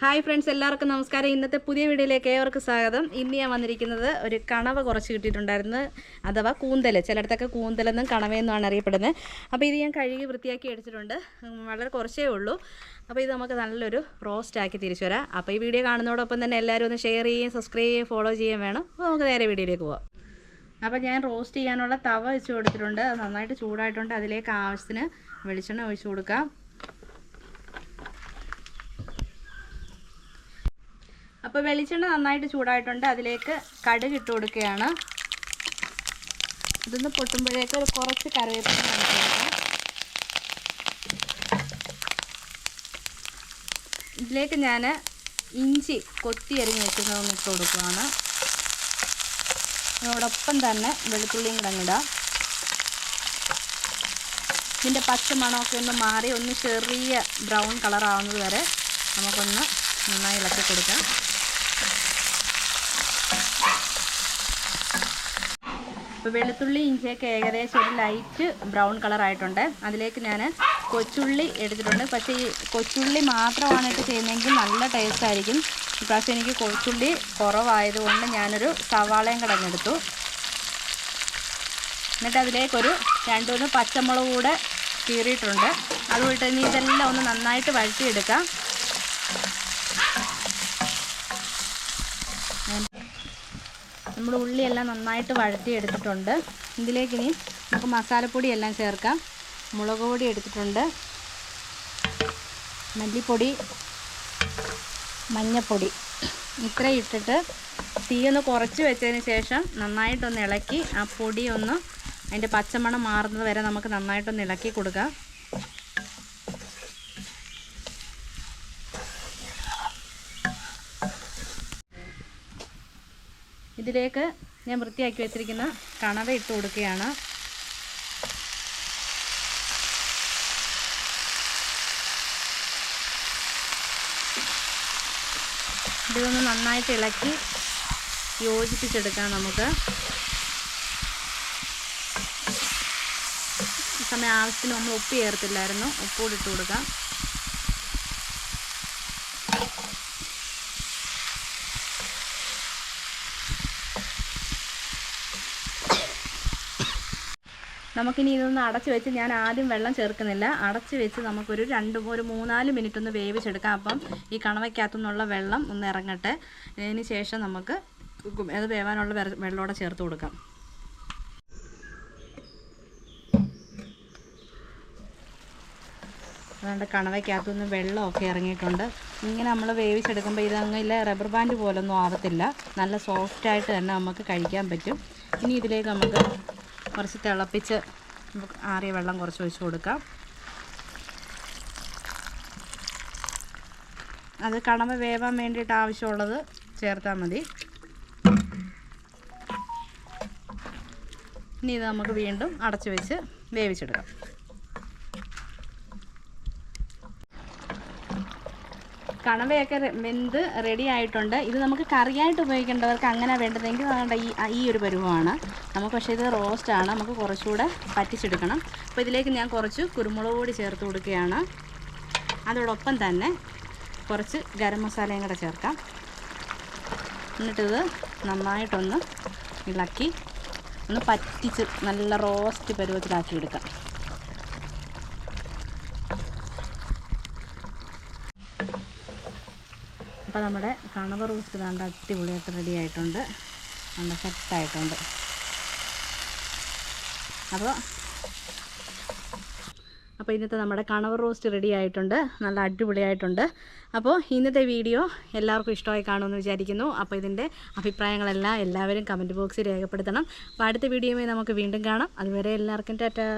Hi friends എല്ലാവർക്കും നമസ്കാരം. ഇന്നത്തെ പുതിയ വീഡിയോയിലേക്ക് ഏവർക്ക് സ്വാഗതം. ഇന്ന് ഞാൻ വന്നിരിക്കുന്നത് ഒരു കണവ കുറച്ച് കിട്ടിയിട്ടുണ്ടായിരുന്നു അഥവാ കൂന്തൽ ചിലയിടത്തൊക്കെ കൂന്തലെന്നും കണവയെന്നുമാണ് അറിയപ്പെടുന്നത്. അപ്പോൾ ഇത് ഞാൻ കഴുകി വൃത്തിയാക്കി എടുത്തിട്ടുണ്ട്. വളരെ കുറച്ചേ ഉള്ളൂ. അപ്പോൾ ഇത് നമുക്ക് നല്ലൊരു റോസ്റ്റ് ആക്കി തിരിച്ചു വരാം. അപ്പോൾ ഈ വീഡിയോ കാണുന്നതോടൊപ്പം തന്നെ എല്ലാവരും ഒന്ന് ഷെയർ ചെയ്യുകയും സബ്സ്ക്രൈബ് ചെയ്യുകയും ഫോളോ ചെയ്യുകയും വേണം. അപ്പോൾ നമുക്ക് നേരെ വീഡിയോയിലേക്ക് പോവാം. അപ്പോൾ ഞാൻ റോസ്റ്റ് ചെയ്യാനുള്ള തവ വെച്ച് കൊടുത്തിട്ടുണ്ട്. അത് നന്നായിട്ട് ചൂടായിട്ടുണ്ട്. അതിലേക്ക് ആവശ്യത്തിന് വെളിച്ചെണ്ണ ഒഴിച്ചു കൊടുക്കാം. അപ്പോൾ വെളിച്ചെണ്ണ നന്നായിട്ട് ചൂടായിട്ടുണ്ട്. അതിലേക്ക് കടുക് ഇട്ട് കൊടുക്കുകയാണ്. ഇതൊന്ന് പൊട്ടുമ്പോഴേക്ക് ഒരു കുറച്ച് കറിവേപ്പില ഇതിലേക്ക് ഞാൻ ഇഞ്ചി കൊത്തി അരിഞ്ഞ് വെക്കുന്നതൊന്ന് ഇട്ട് കൊടുക്കുകയാണ്. അതോടൊപ്പം തന്നെ വെളുത്തുള്ളിയും കൂടെ അങ്ങിടാം ഇതിന്റെ പച്ചമണമൊക്കെ ഒന്ന് മാറി ഒന്ന് ചെറിയ ബ്രൗൺ കളറാവുന്നത് വരെ നമുക്കൊന്ന് നന്നായി ഇളക്കി കൊടുക്കാം. വെളുത്തുള്ളി ഇഞ്ചിയൊക്കെ ഏകദേശം ഒരു ലൈറ്റ് ബ്രൗൺ കളറായിട്ടുണ്ട് അതിലേക്ക് ഞാൻ കൊച്ചുള്ളി എടുത്തിട്ടുണ്ട്. പക്ഷേ ഈ കൊച്ചുള്ളി മാത്രമാണ് ഇട്ട് ചെയ്യുന്നതെങ്കിൽ നല്ല ടേസ്റ്റ് ആയിരിക്കും. ഇപ്രാവശ്യം എനിക്ക് കൊച്ചുള്ളി കുറവായതുകൊണ്ട് ഞാനൊരു സവാളയും കടഞ്ഞെടുത്തു. എന്നിട്ട് അതിലേക്കൊരു രണ്ട് മൂന്ന് പച്ചമുളക് കൂടെ കീറിയിട്ടുണ്ട്. അതുകൊണ്ട് ഇനി ഇതെല്ലാം ഒന്ന് നന്നായിട്ട് വഴറ്റിയെടുക്കാം. നമ്മൾ ഉള്ളിയെല്ലാം നന്നായിട്ട് വഴറ്റി എടുത്തിട്ടുണ്ട്. ഇതിലേക്ക് ഇനി നമുക്ക് മസാലപ്പൊടി എല്ലാം ചേർക്കാം. മുളക് പൊടി എടുത്തിട്ടുണ്ട്. മല്ലിപ്പൊടി മഞ്ഞൾപ്പൊടി ഇത്രയും ഇട്ടിട്ട് തീ ഒന്ന് കുറച്ച് വെച്ചതിന് ശേഷം നന്നായിട്ടൊന്ന് ഇളക്കി ആ പൊടി ഒന്ന് അതിന്റെ പച്ചമണം മാറുന്നത് വരെ നമുക്ക് നന്നായിട്ടൊന്ന് ഇളക്കി കൊടുക്കാം. ഇതിലേക്ക് ഞാൻ വൃത്തിയാക്കി വെച്ചിരിക്കുന്ന കണവ ഇട്ട് കൊടുക്കുകയാണ്. ഇതൊന്ന് നന്നായിട്ട് ഇളക്കി യോജിപ്പിച്ചെടുക്കാം നമുക്ക്. സമയം ആവശ്യത്തിന് നമ്മൾ ഉപ്പ് ചേർത്തില്ലായിരുന്നു. ഉപ്പ് കൂടി ഇട്ട് കൊടുക്കാം. നമുക്കിനി ഇതൊന്ന് അടച്ച് വെച്ച് ഞാൻ ആദ്യം വെള്ളം ചേർക്കുന്നില്ല. അടച്ച് വെച്ച് നമുക്കൊരു രണ്ട് ഒരു മൂന്നാൽ മിനിറ്റ് ഒന്ന് വേവിച്ചെടുക്കാം. അപ്പം ഈ കണവയ്ക്കകത്തു നിന്നുള്ള വെള്ളം ഒന്ന് ഇറങ്ങട്ടെ. ഇതിന് ശേഷം നമുക്ക് അത് വേവാനുള്ള വെള്ളമോടെ ചേർത്ത് കൊടുക്കാം. അതുകൊണ്ട് കണവയ്ക്കകത്തു നിന്ന് വെള്ളമൊക്കെ ഇറങ്ങിയിട്ടുണ്ട്. ഇങ്ങനെ നമ്മൾ വേവിച്ചെടുക്കുമ്പോൾ ഇതങ്ങില്ല റബ്ബർ ബാൻഡ് പോലൊന്നും ആവത്തില്ല. നല്ല സോഫ്റ്റായിട്ട് തന്നെ നമുക്ക് കഴിക്കാൻ പറ്റും. ഇനി ഇതിലേക്ക് നമുക്ക് കുറച്ച് തിളപ്പിച്ച് നമുക്ക് ആറിയ വെള്ളം കുറച്ച് ഒഴിച്ച് കൊടുക്കാം. അത് കടമ വേവാൻ വേണ്ടിയിട്ട് ആവശ്യമുള്ളത് ചേർത്താൽ മതി. ഇനി ഇത് നമുക്ക് വീണ്ടും അടച്ചു വെച്ച് വേവിച്ചെടുക്കാം. കണവയൊക്കെ വെന്ത് റെഡി ആയിട്ടുണ്ട്. ഇത് നമുക്ക് കറിയായിട്ട് ഉപയോഗിക്കേണ്ടവർക്ക് അങ്ങനെ വേണ്ടതെങ്കിൽ ഈ ഈ ഒരു പരുവമാണ്. നമുക്ക് പക്ഷേ ഇത് റോസ്റ്റാണ് നമുക്ക് കുറച്ചുകൂടെ പറ്റിച്ചെടുക്കണം. അപ്പോൾ ഇതിലേക്ക് ഞാൻ കുറച്ച് കുരുമുളക് പൊടി ചേർത്ത് കൊടുക്കുകയാണ്. അതോടൊപ്പം തന്നെ കുറച്ച് ഗരം മസാലയും കൂടെ ചേർക്കാം. എന്നിട്ടിത് നന്നായിട്ടൊന്ന് ഇളക്കി ഒന്ന് പറ്റിച്ച് നല്ല റോസ്റ്റ് പരുവത്തിലാക്കി എടുക്കാം അപ്പോൾ നമ്മുടെ കണവ റോസ്റ്റ് നല്ല അടിപൊളിയായിട്ട് റെഡി ആയിട്ടുണ്ട്. നല്ല സെറ്റായിട്ടുണ്ട് അപ്പോൾ അപ്പോൾ ഇന്നത്തെ നമ്മുടെ കണവ റോസ്റ്റ് റെഡി ആയിട്ടുണ്ട്. നല്ല അടിപൊളിയായിട്ടുണ്ട്. അപ്പോൾ ഇന്നത്തെ വീഡിയോ എല്ലാവർക്കും ഇഷ്ടമായി കാണുമെന്ന് വിചാരിക്കുന്നു. അപ്പോൾ ഇതിന്റെ അഭിപ്രായങ്ങളെല്ലാം എല്ലാവരും കമന്റ് ബോക്സിൽ രേഖപ്പെടുത്തണം. അപ്പോൾ അടുത്ത വീഡിയോയുമായി നമുക്ക് വീണ്ടും കാണാം. അതുവരെ എല്ലാവർക്കും ടാറ്റാ.